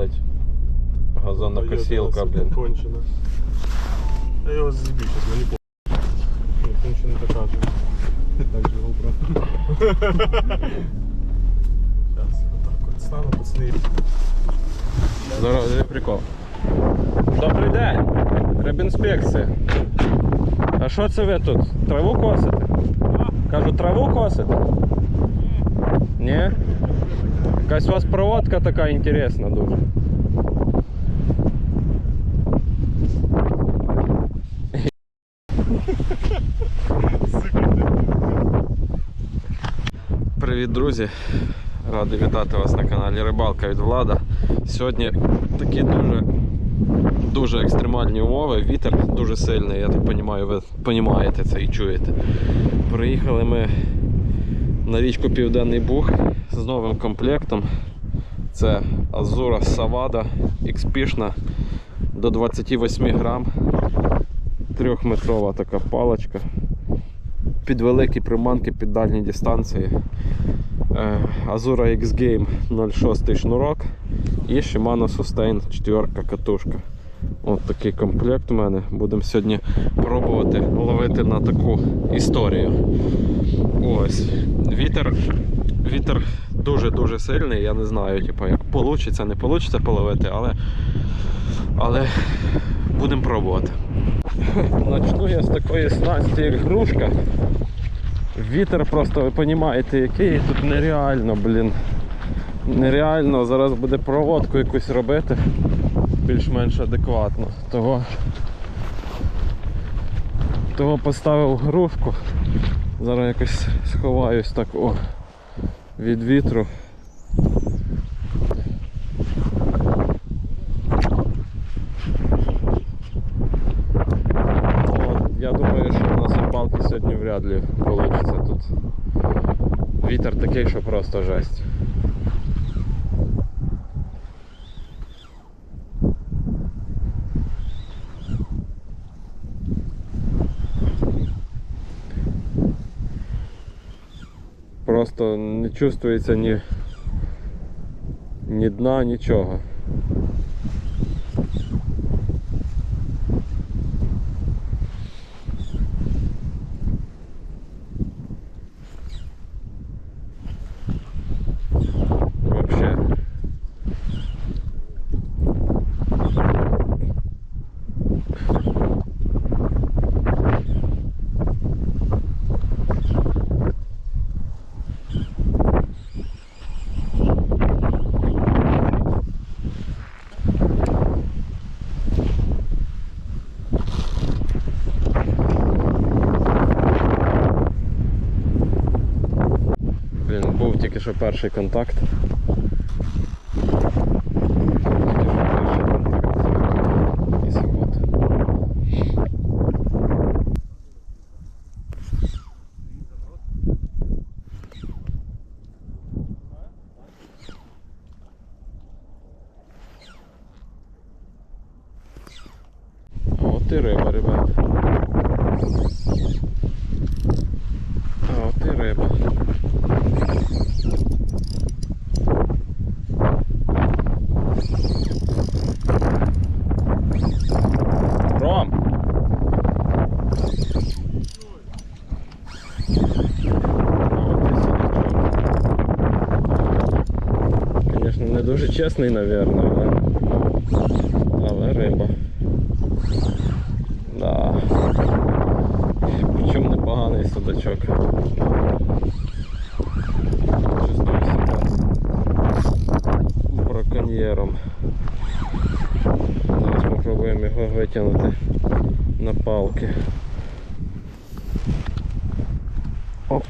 палить. Газонокосілка, блін. Кончена. Я його з'їбі, щас мені по. Ніхто нічого не докаже. Так же його брат. Зараз отак от стану, пацани. Зараз диви прикол. Добрий день! Рибінспекція. А що це ви тут? Траву косите? Кажу, траву косите? Ні? Якась у вас проводка така інтересна дуже. Привіт, друзі! Радий вітати вас на каналі Рибалка від Влада. Сьогодні такі дуже дуже екстремальні умови, вітер дуже сильний, я так розумію, ви розумієте це і чуєте. Приїхали ми на річку Південний Буг з новим комплектом. Це Азура Савада Xpішна до 28 грам. Трьохметрова така паличка. Під великі приманки, під дальні дистанції. Е, Azura X Game 06 шнурок і Shimano Sustain 4 катушка. От такий комплект у мене. Будемо сьогодні пробувати ловити на таку історію. Ось. Вітер, вітер дуже-дуже сильний. Я не знаю, типу, як вийде, не вийде половити, але, але будемо пробувати. Начну я з такої снасті, як грушка. Вітер просто, ви розумієте, який тут нереально, блін. Нереально, зараз буде проводку якусь робити більш-менш адекватно. Того, того поставив грушку. Зараз якось сховаюсь так о, від вітру. Я думаю, що у нас рибалки сьогодні вряд ли вийде тут. Вітер такий, що просто жесть. Просто не чувствується ні, ні дна, нічого. Вообще. Блін, був тільки що перший контакт. Тільки що перший контакт. І сьогодні. А от і риба, ребят. дуже чесний, мабуть, але, але риба. Да. Причому непоганий судачок. Чувствую себе браконьєром. Зараз спробуємо його витягнути на палки. Оп.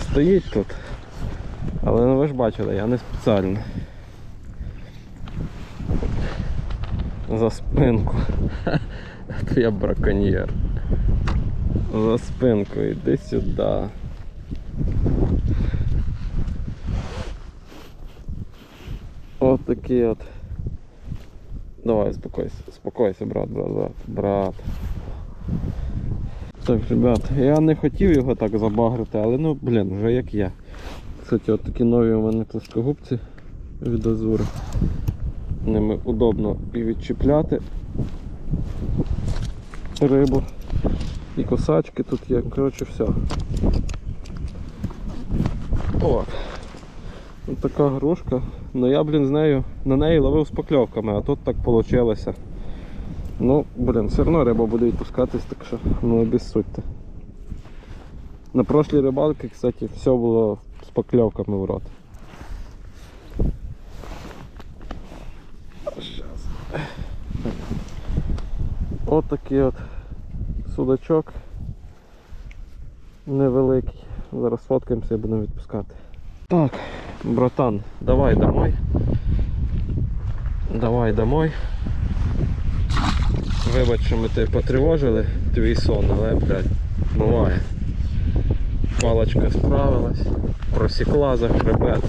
Стоїть тут. Але ну ви ж бачили, я не спеціально. За спинку. То я браконьєр. За спинку, іди сюди. От такий от. Давай, успокойся, успокойся, брат, брат, брат, брат. Так, ребят, я не хотів його так забагрити, але ну, блін, вже як є. Кстати, от такі нові у мене плоскогубці. від Азури. Ними удобно і відчіпляти рибу. І косачки тут є, коротше все. О! Ось така грушка. Ну я, блін, з нею на неї ловив з покльовками, а тут так вийшло. Ну, блін, все одно риба буде відпускатись, так що ну обіссудьте. На прошлій рибалці, кстати, все було з покльовками в рот. Щас. От такий от судачок. Невеликий. Зараз фоткаємося і будемо відпускати. Так, братан, давай домой. Давай домой. Вибач, що ми тебе потривожили, твій сон, але, блядь, буває. Палочка справилась, просікла за хребет.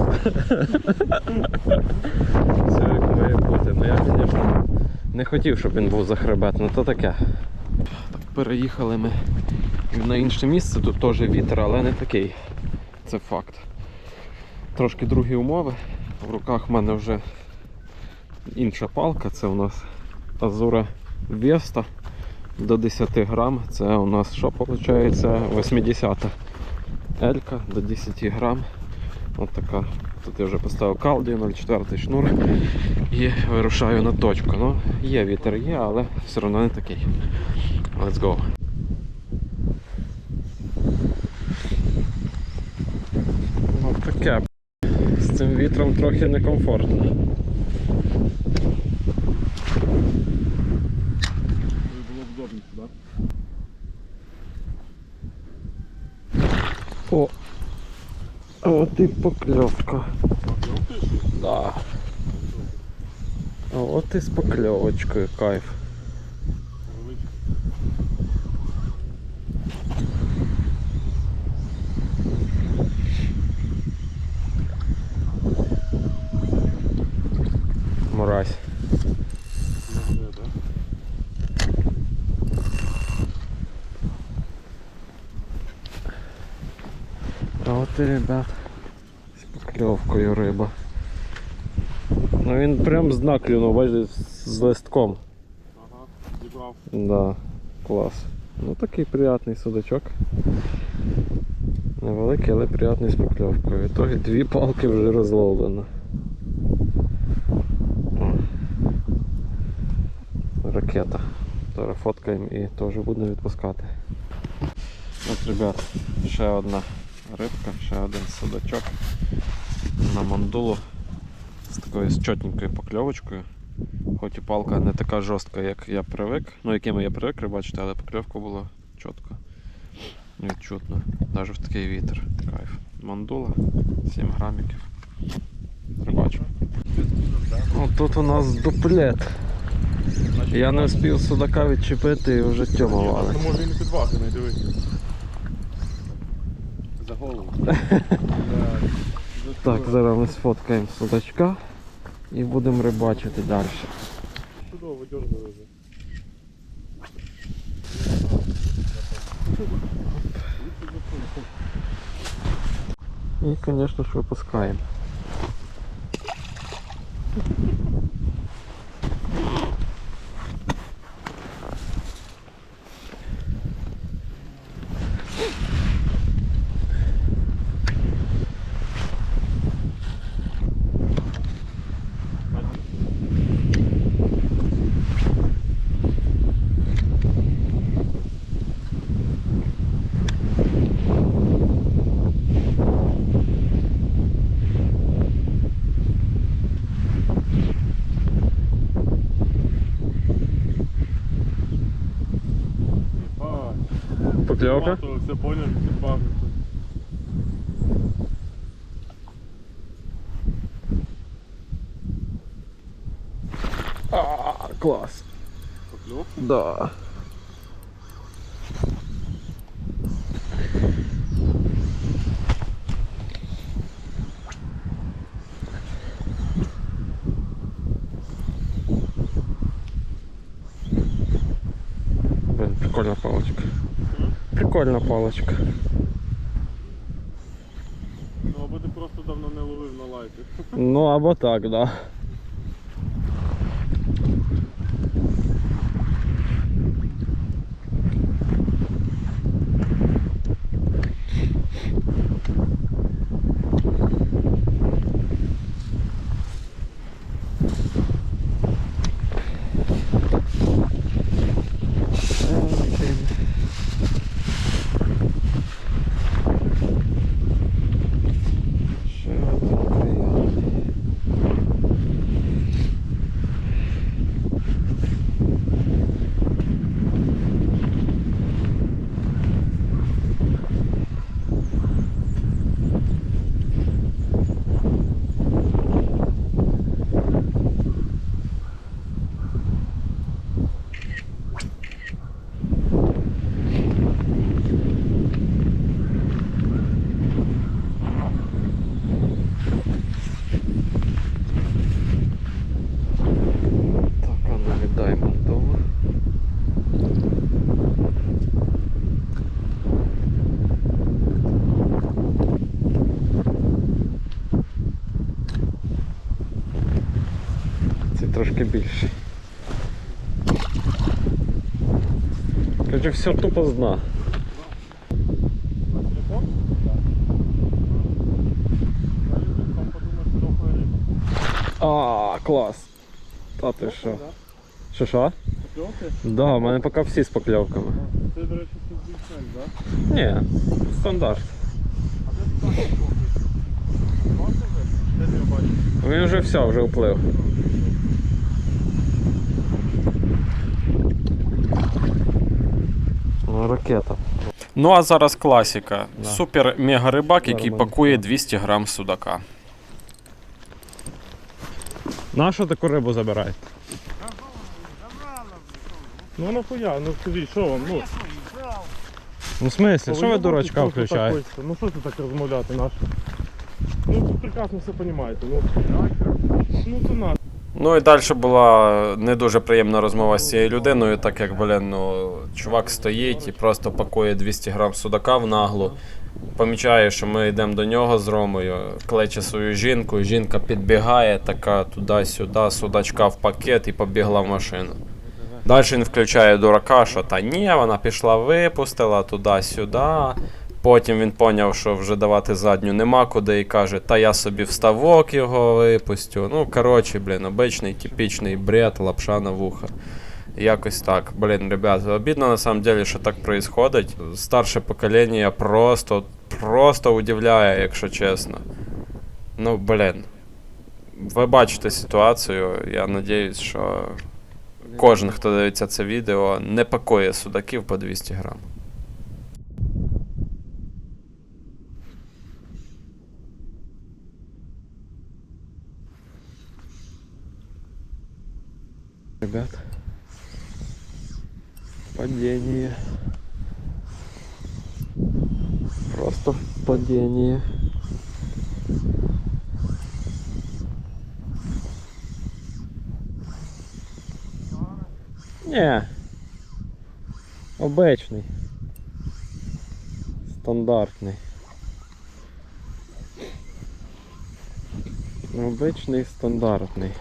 Все як має бути. Ну я, звісно, не хотів, щоб він був за хребет, ну то таке. Так, переїхали ми на інше місце, тут теж вітер, але не такий. Це факт. Трошки другі умови. В руках в мене вже інша палка, це у нас Азура Веста до 10 грам. Це у нас що виходить? 80 Елька до 10 грам. От така. Тут я вже поставив калдію 0,4 шнур і вирушаю на точку. Ну, є вітер, є, але все одно не такий. Let's go. Ну таке. З цим вітром трохи некомфортно. О! А от і покльовка. Да. А от і з покльовочкою кайф. А от і, ребят, з покльовкою риба. Ну він прям з дна клюнув, бачите, з листком. Ага, зібрав. Да, клас. Ну такий приятний судачок. Невеликий, але приятний з покльовкою. В ітогі дві палки вже розловлено. Ракета. Зараз фоткаємо і теж будемо відпускати. От, ребят, ще одна рибка, ще один судачок на мандулу з такою з чотненькою покльовочкою. Хоч і палка не така жорстка, як я привик, ну якими я привик рибачити, але покльовка була чітко. Відчутно. Навіть в такий вітер. Кайф. Мандула 7 граміків. Рибачу. Тут у нас дуплет. Я не встиг судака відчепити і вже тьома валить. Може і не підважений, дивись. За голову. Так, зараз ми сфоткаємо судачка і будемо рибачити далі. Чудово, видергали вже. І, звісно ж, випускаємо. А, Покльовка? все підбавив. А, клас. Покльовка? Да. Блин, прикольная палочка. Прикольна палочка. Ну або ти просто давно не ловив на лайки. Ну або так, да. Ще один приятний. Так, а ну віддай монтову. Це трошки більше. Короче, все тупо з дна. А, клас. Та ти що? Що що? Да, у мене поки всі з покльовками. Це, до речі, більш так? Ні, стандарт. А де? Він вже все, вже вплив. Ракета. Ну а зараз класіка. Да. Супер мега рибак, який Нормально. пакує 200 грам судака. На що таку рибу забираєте? Ну нахуя, ну скажіть, що вам? Ну, Ну в смислі, що ви дурачка включаєте? Ну що ти так розмовляти наш? Ну ви прекрасно все розумієте. Ну, ну це наш. Ну і далі була не дуже приємна розмова з цією людиною, так як, блін, ну, чувак стоїть і просто пакує 200 грам судака в наглу. Помічає, що ми йдемо до нього з Ромою, клече свою жінку, жінка підбігає, така туди-сюди, судачка в пакет і побігла в машину. Далі він включає дурака, що та ні, вона пішла, випустила туди-сюди. Потім він поняв, що вже давати задню нема куди і каже, та я собі вставок його випустю. Ну, коротше, блін, обичний типічний бред, лапша на вуха. Якось так. Блін, ребят, обідно на самом деле, що так происходить. Старше покоління просто, просто удивляє, якщо чесно. Ну, блін. Ви бачите ситуацію, я надіюсь, що кожен, хто дивиться це відео, не пакує судаків по 200 грам. Ребят, падение. Просто падение. Не. Обичний. Стандартний. Обичний стандартний.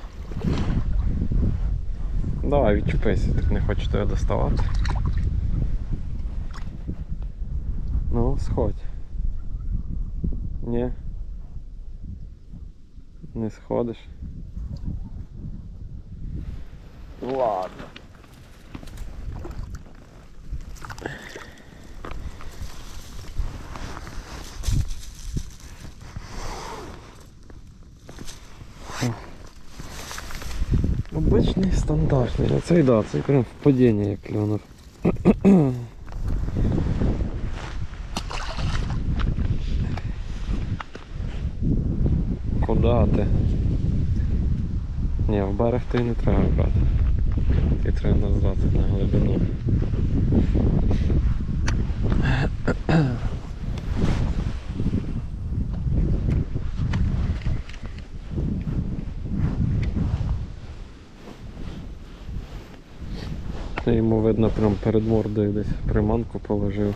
Давай відчепися, так не хочу тебе доставати. Ну, сходь. Ні. Не сходиш. Ладно. Обичний стандартний. А цей да, цей прям в падінні як клюнув. Куда ти? Ні, в берег ти не треба брати. Ти треба назад на глибину. йому видно прям перед мордою десь приманку положив.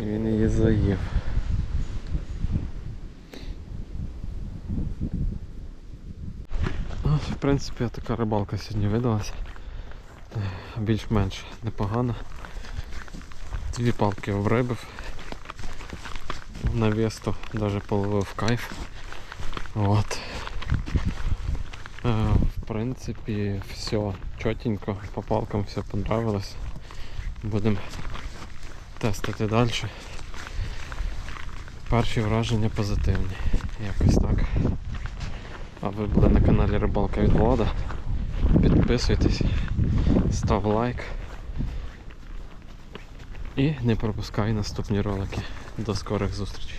І він її заїв. Ну, В принципі, така рибалка сьогодні видалася. Більш-менш непогана. Дві палки врибив На весту навіть половив кайф. От. Е, в принципі, все чотенько, по палкам все понравилось. Будемо тестити далі. Перші враження позитивні. Якось так. А ви були на каналі Рибалка від Влада. Підписуйтесь, став лайк. І не пропускай наступні ролики. До скорих зустрічей.